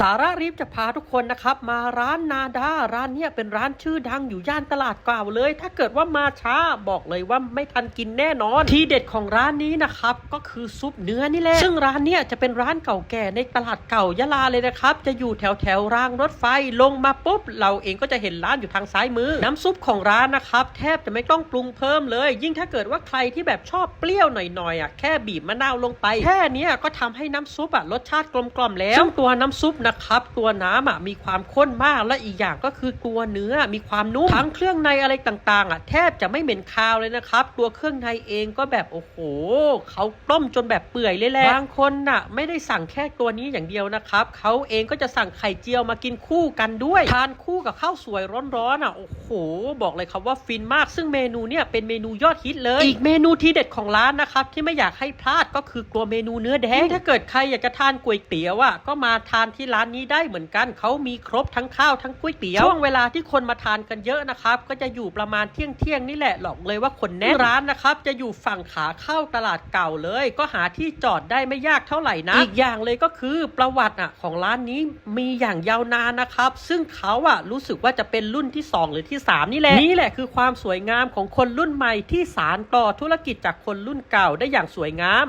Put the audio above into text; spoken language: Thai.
สาระรีบจะพาทุกคนนะครับ มาร้านนาดาร้านเนี้ยเป็นร้านชื่อดังอยู่ย่านตลาดเก่าเลย ถ้าเกิดว่ามาช้าบอกเลยว่าไม่ทันกินแน่นอน ทีเด็ดของร้านนี้นะครับก็คือซุปเนื้อนี่แหละซึ่งร้านเนี้ยจะเป็นร้านเก่าแก่ในตลาดเก่ายะลาเลยนะครับ จะอยู่แถวแถวรางรถไฟลงมาปุ๊บ เราเองก็จะเห็นร้านอยู่ทางซ้ายมือ น้ำซุปของร้านนะครับแทบจะไม่ต้องปรุงเพิ่มเลย ยิ่งถ้าเกิดว่าใครที่แบบชอบเปรี้ยวหน่อยๆอะแค่บีบมะนาวลงไปแค่นี้ก็ทำให้น้ำซุปอะรสชาติกลมกล่อมแล้วซึ่งตัวน้ำซุปนะครับ ตัวน้ำอะมีความข้นมากและอีกอย่างก็คือตัวเนื้อมีความนุ่มทั้งเครื่องในอะไรต่างๆ อะ แทบจะไม่เหม็นคาวเลยนะครับ ตัวเครื่องในเองก็แบบโอ้โหเขาต้มจนแบบเปื่อยเลยแหละบางคนน่ะ ไม่ได้สั่งแค่ตัวนี้อย่างเดียวนะครับเขาเองก็จะสั่งไข่เจียวมากินคู่กันด้วยทานคู่กับข้าวสวยร้อนๆอะโอ้โห บอกเลยครับว่าฟินมากซึ่งเมนูเนี่ยเป็นเมนูยอดฮิตเลยอีกเมนูที่เด็ดของร้านนะครับที่ไม่อยากให้พลาดก็คือตัวเมนูเนื้อแดงถ้าเกิดใครอยากจะทานก๋วยเตี๋ยวอะก็มาทานที่ร้านนี้ได้เหมือนกัน เขามีครบทั้งข้าวทั้งก๋วยเตี๋ยว ช่วงเวลาที่คนมาทานกันเยอะนะครับ ก็จะอยู่ประมาณเที่ยงเที่ยงนี่แหละหลอกเลยว่าคนแน่นร้านนะครับ จะอยู่ฝั่งขาเข้าตลาดเก่าเลย ก็หาที่จอดได้ไม่ยากเท่าไหร่นะ อีกอย่างเลยก็คือประวัติอะของร้านนี้มีอย่างยาวนานนะครับ ซึ่งเขาอะรู้สึกว่าจะเป็นรุ่นที่สองหรือที่สามนี่แหละ นี่แหละคือความสวยงามของคนรุ่นใหม่ที่สานต่อธุรกิจจากคนรุ่นเก่าได้อย่างสวยงาม